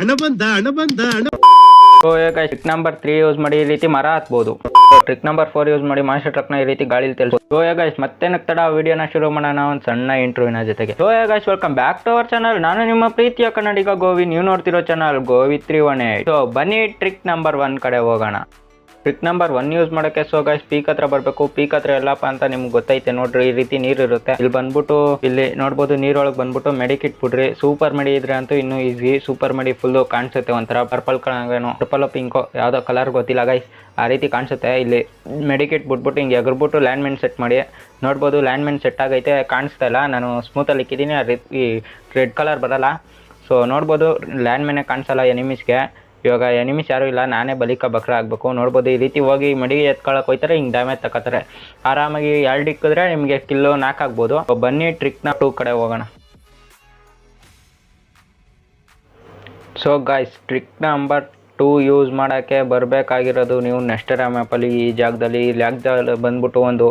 ಹಣ ಬಂದ ಹಣ ಬಂದ ಟ್ರಿಕ್ ನಂಬರ್ ತ್ರೀ ಯೂಸ್ ಮಾಡಿ ಈ ರೀತಿ ಮರ ಹತ್ಬೋದು ಟ್ರಿಕ್ ನಂಬರ್ ಫೋರ್ ಯೂಸ್ ಮಾಡಿ ಮಾಸ್ಟರ್ ಟ್ರಕ್ನ ಈ ರೀತಿ ಗಾಳಿಲಿ ಸೊ ಗಾಯ್ಸ್ ಮತ್ತೆ ತಡ ವಿಡಿಯೋನ ಶುರು ಮಾಡೋಣ ಒಂದು ಸಣ್ಣ ಇಂಟರ್ವ್ಯೂನ ಜೊತೆಗೆ. So guys welcome back to our channel ನಾನು ನಿಮ್ಮ ಪ್ರೀತಿಯ ಕನ್ನಡಿಗ ಗೋವಿ. ನೀವು ನೋಡ್ತಿರೋ channel Govi three one so ಬನ್ನಿ ಟ್ರಿಕ್ ನಂಬರ್ ಒನ್ ಕಡೆ ಹೋಗೋಣ. ಟ್ರಿಕ್ ನಂಬರ್ ಒನ್ ಯೂಸ್ ಮಾಡೋಕೆ ಸೊ ಗೈಸ್ ಪೀಕ್ ಹತ್ರ ಬರಬೇಕು. ಪೀಕ್ ಹತ್ರ ಎಲ್ಲಪ್ಪ ಅಂತ ನಿಮ್ಗೆ ಗೊತ್ತೈತೆ. ನೋಡ್ರಿ, ಈ ರೀತಿ ನೀರು ಇರುತ್ತೆ. ಇಲ್ಲಿ ಬಂದ್ಬಿಟ್ಟು, ಇಲ್ಲಿ ನೋಡ್ಬೋದು, ನೀರೊಳಗೆ ಬಂದ್ಬಿಟ್ಟು ಮೆಡಿಕಿಟ್ ಬಿಡ್ರಿ ಸೂಪರ್ ಮೆಡಿ ಇದ್ರೆ ಅಂತೂ ಇನ್ನೂ ಈಸಿ ಸೂಪರ್ ಮೆಡಿ ಫುಲ್ಲು ಕಾಣಿಸುತ್ತೆ ಒಂಥರ. ಪರ್ಪಲ್ ಕಲರ್ಗೇನೋ. ಪರ್ಪಲ್ ಪಿಂಕೋ ಯಾವುದೋ ಕಲರ್ ಗೊತ್ತಿಲ್ಲ ಗೈಸ್ ಆ ರೀತಿ ಕಾಣಿಸುತ್ತೆ. ಇಲ್ಲಿ ಮೆಡಿಕಿಟ್ ಬಿಟ್ಬಿಟ್ಟು ಹಿಂಗೆ ಎಗರ್ಬಿಟ್ಟು ಲ್ಯಾಂಡ್ ಸೆಟ್ ಮಾಡಿ. ನೋಡ್ಬೋದು ಲ್ಯಾಂಡ್ ಸೆಟ್ ಆಗೈತೆ. ಕಾಣಿಸ್ತಾ ಇಲ್ಲ. ನಾನು ಸ್ಮೂತಲ್ಲಿ ಇಕ್ಕಿದ್ದೀನಿ. ಆ ರೀತಿ ರೆಡ್ ಕಲರ್ ಬರಲ್ಲ. ಸೊ ನೋಡ್ಬೋದು ಲ್ಯಾಂಡ್ ಮೇನೆ ಕಾಣಿಸಲ್ಲ ಎನಿಮಿಸ್ಗೆ ಇವಾಗ ಎನಿಮಿಸ್ ಯಾರು ಇಲ್ಲ, ನಾನೇ ಬಲಿಕ ಬಕ್ರ ಆಗಬೇಕು. ನೋಡ್ಬೋದು ಈ ರೀತಿ ಹೋಗಿ ಮಡಿಗೆ ಎತ್ಕೊಳಕ್ಕೆ ಹೋಯ್ತಾರೆ, ಹಿಂಗೆ ಡ್ಯಾಮೇಜ್ ತಗೋತಾರೆ. ಆರಾಮಾಗಿ ಎರಡು ಇಕ್ಕಿದ್ರೆ ನಿಮಗೆ ಕಿಲ್ಲು ನಾಲ್ಕು ಆಗ್ಬೋದು. ಬನ್ನಿ ಟ್ರಿಕ್ನ ಟೂ ಕಡೆ ಹೋಗೋಣ. So guys trick number two use ಮಾಡೋಕ್ಕೆ ಬರಬೇಕಾಗಿರೋದು ನೀವು ನೆಸ್ಟರ ಮ್ಯಾಪಲ್ಲಿ ಈ ಜಾಗದಲ್ಲಿ ಈ ಬಂದ್ಬಿಟ್ಟು ಒಂದು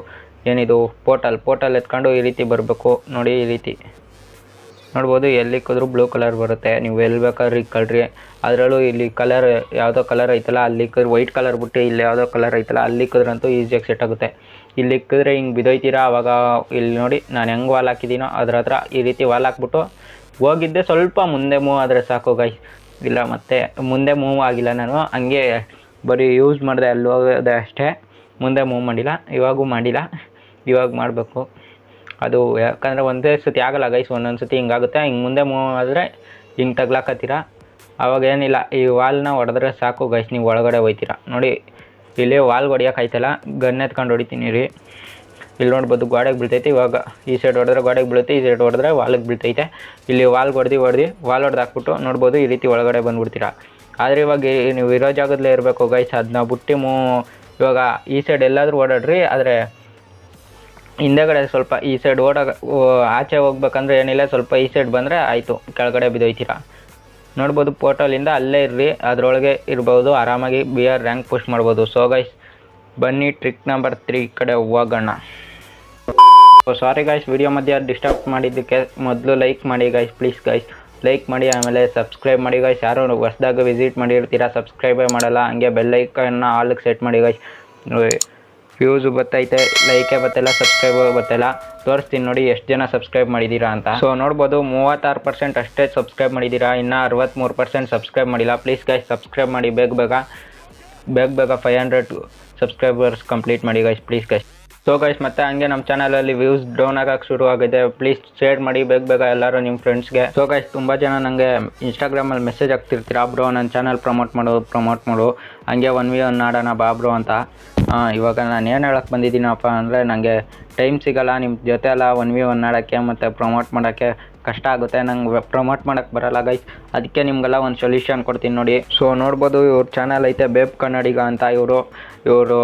ಏನಿದು ಪೋರ್ಟಲ್ ಪೋರ್ಟಲ್ ಎತ್ಕೊಂಡು ಈ ರೀತಿ ಬರಬೇಕು. ನೋಡಿ ಈ ರೀತಿ. ನೋಡ್ಬೋದು, ಎಲ್ಲಿ ಇಕ್ಕಿದ್ರು ಬ್ಲೂ ಕಲರ್ ಬರುತ್ತೆ, ನೀವು ಎಲ್ಲಿ ಬೇಕಾದ್ರೆ ಇಕ್ಕಳ್ರಿ ಅದರಲ್ಲೂ ಇಲ್ಲಿ ಕಲರ್ ಯಾವುದೋ ಕಲರ್ ಐತಲ್ಲ, ಅಲ್ಲಿ ಇಕ್ಕಿದ್ರೆ ವೈಟ್ ಕಲರ್ ಬಿಟ್ಟು ಇಲ್ಲಿ ಯಾವುದೋ ಕಲರ್ ಐತಲ್ಲ, ಅಲ್ಲಿ ಇಕ್ಕಿದ್ರಂತೂ ಈಸಿಯಾಗಿ ಸೆಟ್ ಆಗುತ್ತೆ. ಇಲ್ಲಿ ಇಕ್ಕಿದ್ರೆ ಹಿಂಗೆ ಬಿದ್ದೋಯ್ತೀರಾ ಆವಾಗ ಇಲ್ಲಿ ನೋಡಿ, ನಾನು ಹೆಂಗೆ ವಾಲ್ ಹಾಕಿದ್ದೀನೋ ಅದ್ರ ಹತ್ರ ಈ ರೀತಿ ವಾಲ್ ಹಾಕ್ಬಿಟ್ಟು ಹೋಗಿದ್ದೆ ಸ್ವಲ್ಪ ಮುಂದೆ ಮೂವ್ ಆದರೆ ಸಾಕು ಗೈ ಇಲ್ಲ ಮತ್ತೆ ಮುಂದೆ ಮೂವ್ ಆಗಿಲ್ಲ ನಾನು, ಹಂಗೆ ಬರೀ ಯೂಸ್ ಮಾಡಿದೆ ಅಲ್ಲಿ ಹೋಗೋದೆ ಅಷ್ಟೇ. ಮುಂದೆ ಮೂವ್ ಮಾಡಿಲ್ಲ, ಇವಾಗೂ ಮಾಡಿಲ್ಲ, ಇವಾಗ ಮಾಡಬೇಕು. ಅದು ಯಾಕಂದರೆ ಒಂದೇ ಸತಿ ಆಗಲ್ಲ ಗೈಸ್ ಒಂದೊಂದು ಸತಿ ಹಿಂಗಾಗುತ್ತೆ. ಹಿಂಗೆ ಮುಂದೆ ಮೂವ್ ಆದರೆ ಹಿಂಗೆ ತಗ್ಲಾಕತ್ತೀರ? ಅವಾಗ ಏನಿಲ್ಲ, ಈ ವಾಲ್ನ ಹೊಡೆದ್ರೆ ಸಾಕು ಗೈಸ್ ನೀವು ಒಳಗಡೆ ಹೋಯ್ತೀರ. ನೋಡಿ, ಇಲ್ಲಿ ವಾಲ್ ಹೊಡಿಯೋಕ್ಕಾಯ್ತಲ್ಲ ಗನ್ ಎತ್ಕೊಂಡು ಹೊಡಿತೀನಿ ರೀ. ಇಲ್ಲಿ ನೋಡ್ಬೋದು ಗೋಡೆಗೆ ಬೀಳ್ತೈತಿ, ಇವಾಗ ಈ ಸೈಡ್ ಹೊಡೆದ್ರೆ ಗೋಡೆಗೆ ಬೀಳುತ್ತೆ, ಈ ಸೈಡ್ ಹೊಡೆದ್ರೆ ವಾಲಿಗೆ ಬೀಳ್ತೈತೆ. ಇಲ್ಲಿ ವಾಲ್ ಹೊಡೆದು ಹೊಡೆದು, ವಾಲ್ ಹೊಡೆದು ಹಾಕ್ಬಿಟ್ಟು ನೋಡ್ಬೋದು ಈ ರೀತಿ ಒಳಗಡೆ ಬಂದ್ಬಿಡ್ತೀರ. ಆದರೆ ಇವಾಗ ನೀವು ಇರೋ ಜಾಗದಲ್ಲೇ ಇರಬೇಕು ಗೈಸ್ ಅದನ್ನ ಬುಟ್ಟಿ ಮೂ ಇವಾಗ ಈ ಸೈಡ್ ಎಲ್ಲಾದರೂ ಓಡಾಡ್ರಿ, ಆದರೆ ಹಿಂದೆಗಡೆ ಸ್ವಲ್ಪ ಈ ಸೈಡ್ ಓಡಾಗ ಆಚೆ ಹೋಗ್ಬೇಕಂದ್ರೆ ಏನಿಲ್ಲ, ಸ್ವಲ್ಪ ಈ ಸೈಡ್ ಬಂದರೆ ಆಯಿತು, ಕೆಳಗಡೆ ಬಿದ್ದೋಯ್ತೀರಾ. ನೋಡ್ಬೋದು ಪೋರ್ಟಲಿಂದ ಅಲ್ಲೇ ಇರ್ರಿ, ಅದರೊಳಗೆ ಇರ್ಬೋದು, ಆರಾಮಾಗಿ ಬಿ ಆರ್ ರ್ಯಾಂಕ್ ಪುಷ್ ಮಾಡ್ಬೋದು. ಸೊ ಗೈಸ್ ಬನ್ನಿ ಟ್ರಿಕ್ ನಂಬರ್ ತ್ರೀ ಕಡೆ ಹೋಗೋಣ. ಸಾರಿ ಗಾಯ್ಸ್ ವಿಡಿಯೋ ಮಧ್ಯೆ ಡಿಸ್ಟರ್ಬ್ ಮಾಡಿದ್ದಕ್ಕೆ ಮೊದಲು ಲೈಕ್ ಮಾಡಿ ಗಾಯ್ಸ್ ಪ್ಲೀಸ್ ಗೈಸ್ ಲೈಕ್ ಮಾಡಿ, ಆಮೇಲೆ ಸಬ್ಸ್ಕ್ರೈಬ್ ಮಾಡಿ ಗಾಯ್ಸ್ ಯಾರು ಹೊಸ್ದಾಗ ವಿಸಿಟ್ ಮಾಡಿರ್ತೀರಾ ಸಬ್ಸ್ಕ್ರೈಬೇ ಮಾಡಲ್ಲ, ಹಂಗೆ ಬೆಲ್ಲೈಕನ್ನ ಆಲ್ಗೆ ಸೆಟ್ ಮಾಡಿ ಗೈಸ್ ವ್ಯೂಸು ಬರ್ತೈತೆ ಲೈಕೆ ಬರ್ತಿಲ್ಲ ಸಬ್ಸ್ಕ್ರೈಬ್ ಬರ್ತಿಲ್ಲ ತೋರಿಸ್ತೀನಿ ನೋಡಿ ಎಷ್ಟು ಜನ ಸಬ್ಸ್ಕ್ರೈಬ್ ಮಾಡಿದ್ದೀರಾ ಅಂತ. ಸೊ ನೋಡ್ಬೋದು ಮೂವತ್ತಾರು ಪರ್ಸೆಂಟ್ ಅಷ್ಟೇ ಸಬ್ಸ್ಕ್ರೈಬ್ ಮಾಡಿದ್ದೀರಾ ಇನ್ನು ಅರವತ್ತ್ಮೂರು ಪರ್ಸೆಂಟ್ ಸಬ್ಸ್ಕ್ರೈಬ್ ಮಾಡಿಲ್ಲ. ಪ್ಲೀಸ್ ಗೈಸ್ ಸಬ್ಸ್ಕ್ರೈಬ್ ಮಾಡಿ, ಬೇಗ ಬೇಗ ಬೇಗ ಬೇಗ ಫೈವ್ ಹಂಡ್ರೆಡ್ ಸಬ್ಸ್ಕ್ರೈಬರ್ಸ್ ಕಂಪ್ಲೀಟ್ ಮಾಡಿ guys please guys so guys ಮತ್ತೆ ಹಂಗೆ ನಮ್ಮ ಚಾನಲಲ್ಲಿ ವ್ಯೂಸ್ ಡೌನ್ ಆಗಕ್ಕೆ ಶುರು ಆಗಿದೆ. ಪ್ಲೀಸ್ ಶೇರ್ ಮಾಡಿ, ಬೇಗ ಬೇಗ ಎಲ್ಲರೂ ನಿಮ್ಮ ಫ್ರೆಂಡ್ಸ್ಗೆ ಸೊ ಗೈಸ್ ತುಂಬ ಜನ ನನಗೆ ಇನ್ಸ್ಟಾಗ್ರಾಮಲ್ಲಿ ಮೆಸೇಜ್ ಆಗ್ತಿರ್ತೀರಾ ಬ್ರೋ ನನ್ನ ಚಾನಲ್ ಪ್ರಮೋಟ್ ಮಾಡು ಪ್ರಮೋಟ್ ಮಾಡು. ಹಂಗೆ ಒನ್ ವಿ ಒನ್ ಆಡೋಣ ಬಾ ಬ್ರೋ ಅಂತ. ಇವಾಗ ನಾನು ಏನು ಹೇಳಕ್ಕೆ ಬಂದಿದ್ದೀನಪ್ಪ ಅಂದರೆ ನನಗೆ ಟೈಮ್ ಸಿಗಲ್ಲ ನಿಮ್ಮ ಜೊತೆ ಎಲ್ಲ ಒನ್ ವಿ ಒನ್ ಆಡೋಕ್ಕೆ ಮತ್ತು ಪ್ರಮೋಟ್ ಮಾಡೋಕ್ಕೆ ಕಷ್ಟ ಆಗುತ್ತೆ. ನಂಗೆ ಪ್ರಮೋಟ್ ಮಾಡೋಕ್ಕೆ ಬರಲ್ಲ ಗೈಸ್ ಅದಕ್ಕೆ ನಿಮಗೆಲ್ಲ ಒಂದು ಸೊಲ್ಯೂಷನ್ ಕೊಡ್ತೀನಿ ನೋಡಿ. ಸೊ ನೋಡ್ಬೋದು ಇವ್ರ ಚಾನಲ್ ಐತೆ, ಬೇಬ್ ಕನ್ನಡಿಗ ಅಂತ ಇವರು. ಇವರು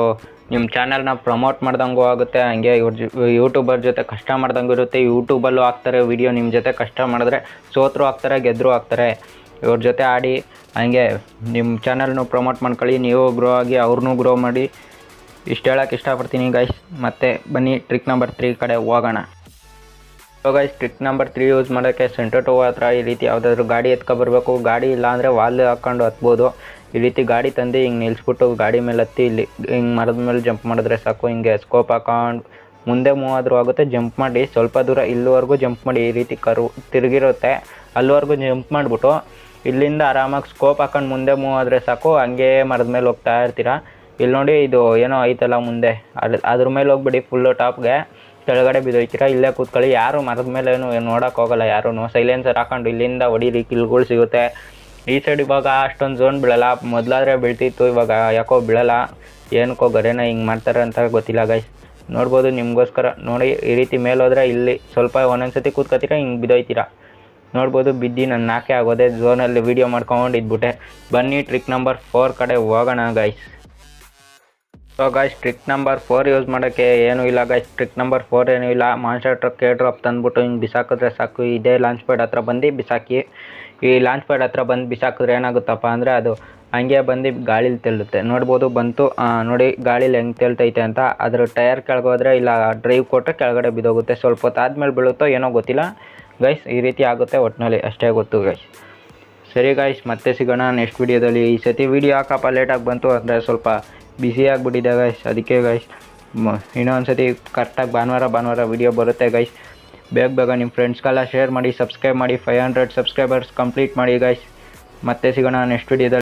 ನಿಮ್ಮ ಚಾನಲ್ನ ಪ್ರಮೋಟ್ ಮಾಡ್ದಂಗೂ ಆಗುತ್ತೆ, ಹಂಗೆ ಇವ್ರ ಜೊ ಯೂಟ್ಯೂಬರ್ ಜೊತೆ ಕಷ್ಟ ಮಾಡ್ದಂಗೂ ಇರುತ್ತೆ. ಯೂಟ್ಯೂಬಲ್ಲೂ ಹಾಕ್ತಾರೆ ವಿಡಿಯೋ ನಿಮ್ಮ ಜೊತೆ ಕಷ್ಟ ಮಾಡಿದ್ರೆ ಸೋತ್ರೂ ಹಾಕ್ತಾರೆ ಗೆದ್ದರೂ ಹಾಕ್ತಾರೆ. ಇವ್ರ ಜೊತೆ ಆಡಿ, ಹಂಗೆ ನಿಮ್ಮ ಚಾನಲ್ನು ಪ್ರಮೋಟ್ ಮಾಡ್ಕೊಳ್ಳಿ. ನೀವು ಗ್ರೋ ಆಗಿ ಅವ್ರನ್ನೂ ಗ್ರೋ ಮಾಡಿ. ಇಷ್ಟು ಹೇಳೋಕ್ಕೆ ಇಷ್ಟಪಡ್ತೀನಿ ಗೈಸ್ ಮತ್ತೆ ಬನ್ನಿ ಟ್ರಿಕ್ ನಂಬರ್ ತ್ರೀ ಕಡೆ ಹೋಗೋಣ. So guys trick number three use ಮಾಡೋಕ್ಕೆ ಸೆಂಟರ್ ಟೂ ಹತ್ರ ಈ ರೀತಿ ಯಾವುದಾದ್ರೂ ಗಾಡಿ ಎತ್ಕೊಬರ್ಬೇಕು ಗಾಡಿ ಇಲ್ಲ ಅಂದರೆ ವಾಲ್ ಹಾಕ್ಕೊಂಡು ಹತ್ಬೋದು. ಈ ರೀತಿ ಗಾಡಿ ತಂದು ಹಿಂಗೆ ನಿಲ್ಲಿಸ್ಬಿಟ್ಟು ಗಾಡಿ ಮೇಲೆ ಹತ್ತಿ ಇಲ್ಲಿ ಹಿಂಗೆ ಮರದ ಮೇಲೆ ಜಂಪ್ ಮಾಡಿದ್ರೆ ಸಾಕು. ಹಿಂಗೆ ಸ್ಕೋಪ್ ಹಾಕೊಂಡು ಮುಂದೆ ಮೂವ್ ಆದರೂ ಆಗುತ್ತೆ. ಜಂಪ್ ಮಾಡಿ ಸ್ವಲ್ಪ ದೂರ ಇಲ್ಲಿವರೆಗೂ ಜಂಪ್ ಮಾಡಿ ಈ ರೀತಿ ಕರು ತಿರುಗಿರುತ್ತೆ. ಅಲ್ಲಿವರೆಗೂ ಜಂಪ್ ಮಾಡಿಬಿಟ್ಟು ಇಲ್ಲಿಂದ ಆರಾಮಾಗಿ ಸ್ಕೋಪ್ ಹಾಕೊಂಡು ಮುಂದೆ ಮೂವ್ ಆದರೆ ಸಾಕು. ಹಂಗೆ ಮರದ ಮೇಲೆ ಹೋಗ್ತಾ ಇರ್ತೀರ. ಇಲ್ಲಿ ನೋಡಿ ಇದು ಏನೋ ಐತಲ್ಲ ಮುಂದೆ. ಅದ್ರ ಅದ್ರ ಮೇಲೆ ಹೋಗ್ಬಿಡಿ ಫುಲ್ಲು ಟಾಪ್ಗೆ ಕೆಳಗಡೆ ಬಿದ್ದೋಯ್ತೀರ? ಇಲ್ಲೇ ಕೂತ್ಕೊಳ್ಳಿ. ಯಾರು ಮರದ ಮೇಲೆ ಏನು ನೋಡೋಕ್ಕೋಗಲ್ಲ ಯಾರೂ ಸೈಲೆನ್ಸರ್ ಹಾಕೊಂಡು ಇಲ್ಲಿಂದ ಹೊಡೀರಿ. ಕಿಲ್ಗಳು ಸಿಗುತ್ತೆ. ಈ ಸೈಡ್ ಇವಾಗ ಅಷ್ಟೊಂದು ಝೋನ್ ಬೀಳಲ್ಲ. ಮೊದಲಾದ್ರೆ ಬೀಳ್ತಿತ್ತು, ಇವಾಗ ಯಾಕೋ ಬೀಳಲ್ಲ. ಏನಕ್ಕೋ ಗರೇನ ಹಿಂಗೆ ಮಾಡ್ತಾರೆ ಅಂತ ಗೊತ್ತಿಲ್ಲ ಗೈಸ್ ನೋಡ್ಬೋದು ನಿಮಗೋಸ್ಕರ. ನೋಡಿ, ಈ ರೀತಿ ಮೇಲೆ ಹೋದ್ರೆ ಇಲ್ಲಿ ಸ್ವಲ್ಪ ಒಂದೊಂದು ಸತಿ ಕೂತ್ಕೊತೀರ, ಹಿಂಗೆ ಬಿದ್ದೋಯ್ತೀರ ನೋಡ್ಬೋದು ಬಿದ್ದು ನನ್ನ ನಾಕೆ ಆಗೋದೆ. ಝೋನಲ್ಲಿ ವೀಡಿಯೋ ಮಾಡ್ಕೊಂಡು ಇದ್ಬಿಟ್ಟೆ. ಬನ್ನಿ ಟ್ರಿಕ್ ನಂಬರ್ ಫೋರ್ ಕಡೆ ಹೋಗೋಣ guys so guys trick number four use ಮಾಡೋಕ್ಕೆ ಏನೂ ಇಲ್ಲ ಗಾಯ್ಸ್ ಟ್ರಿಕ್ ನಂಬರ್ ಫೋರ್ ಏನೂ ಇಲ್ಲ ಮಾನ್ಸ್ಟರ್ ಟ್ರಕ್ ಏರ್ ಡ್ರಾಪ್ ತಂದ್ಬಿಟ್ಟು ಹಿಂಗೆ ಬಿಸಾಕಿದ್ರೆ ಸಾಕು ಇದೇ ಲಾಂಚ್ ಪ್ಯಾಡ್ ಹತ್ರ ಬಂದು ಬಿಸಾಕಿ ಈ ಲಾಂಚ್ ಪ್ಯಾಡ್ ಹತ್ರ ಬಂದು ಬಿಸಾಕಿದ್ರೆ ಏನಾಗುತ್ತಪ್ಪ ಅಂದರೆ ಅದು ಹಂಗೆ ಬಂದು ಗಾಳಿಲಿ ತೆಳ್ಳುತ್ತೆ ನೋಡ್ಬೋದು ಬಂತು ನೋಡಿ ಗಾಳೀಲಿ ಹೆಂಗೆ ತೆಲ್ತೈತೆ ಅಂತ ಅದ್ರ ಟಯರ್ ಕೆಳಗೋದ್ರೆ ಇಲ್ಲ ಡ್ರೈವ್ ಕೊಟ್ಟರೆ ಕೆಳಗಡೆ ಬಿದ್ದೋಗುತ್ತೆ ಸ್ವಲ್ಪ ಹೊತ್ತು ಆದಮೇಲೆ ಬೀಳುತ್ತೋ ಏನೋ ಗೊತ್ತಿಲ್ಲ. ಗೈಸ್ ಈ ರೀತಿ ಆಗುತ್ತೆ ಒಟ್ಟಿನಲ್ಲಿ ಅಷ್ಟೇ ಗೊತ್ತು ಗೈಸ್ ಸರಿ ಗಾಯ್ಸ್ ಮತ್ತೆ ಸಿಗೋಣ ನೆಕ್ಸ್ಟ್ ವಿಡಿಯೋದಲ್ಲಿ ಈ ಸತಿ ವಿಡಿಯೋ ಹಾಕಪ್ಪ ಲೇಟಾಗಿ ಬಂತು ಅಂದರೆ ಸ್ವಲ್ಪ ಬ್ಯುಸಿ ಆಗಿಬಿಟ್ಟಿದೆ ಗಾಯ್ಸ್ ಅದಕ್ಕೆ ಗೈಸ್ ಇನ್ನೊಂದು ಸತಿ ಕರೆಕ್ಟಾಗಿ ಭಾನುವಾರ ಭಾನುವಾರ ವಿಡಿಯೋ ಬರುತ್ತೆ ಗೈಸ್ ಬೇಗ ಬೇಗ ನಿಮ್ಮ ಫ್ರೆಂಡ್ಸ್ಗೆಲ್ಲ ಶೇರ್ ಮಾಡಿ ಸಬ್ಸ್ಕ್ರೈಬ್ ಮಾಡಿ. ಫೈವ್ ಹಂಡ್ರೆಡ್ ಸಬ್ಸ್ಕ್ರೈಬರ್ಸ್ ಕಂಪ್ಲೀಟ್ ಮಾಡಿ ಗೈಸ್ ಮತ್ತೆ ಸಿಗೋಣ ನೆಕ್ಸ್ಟ್ ವಿಡಿಯೋದಲ್ಲಿ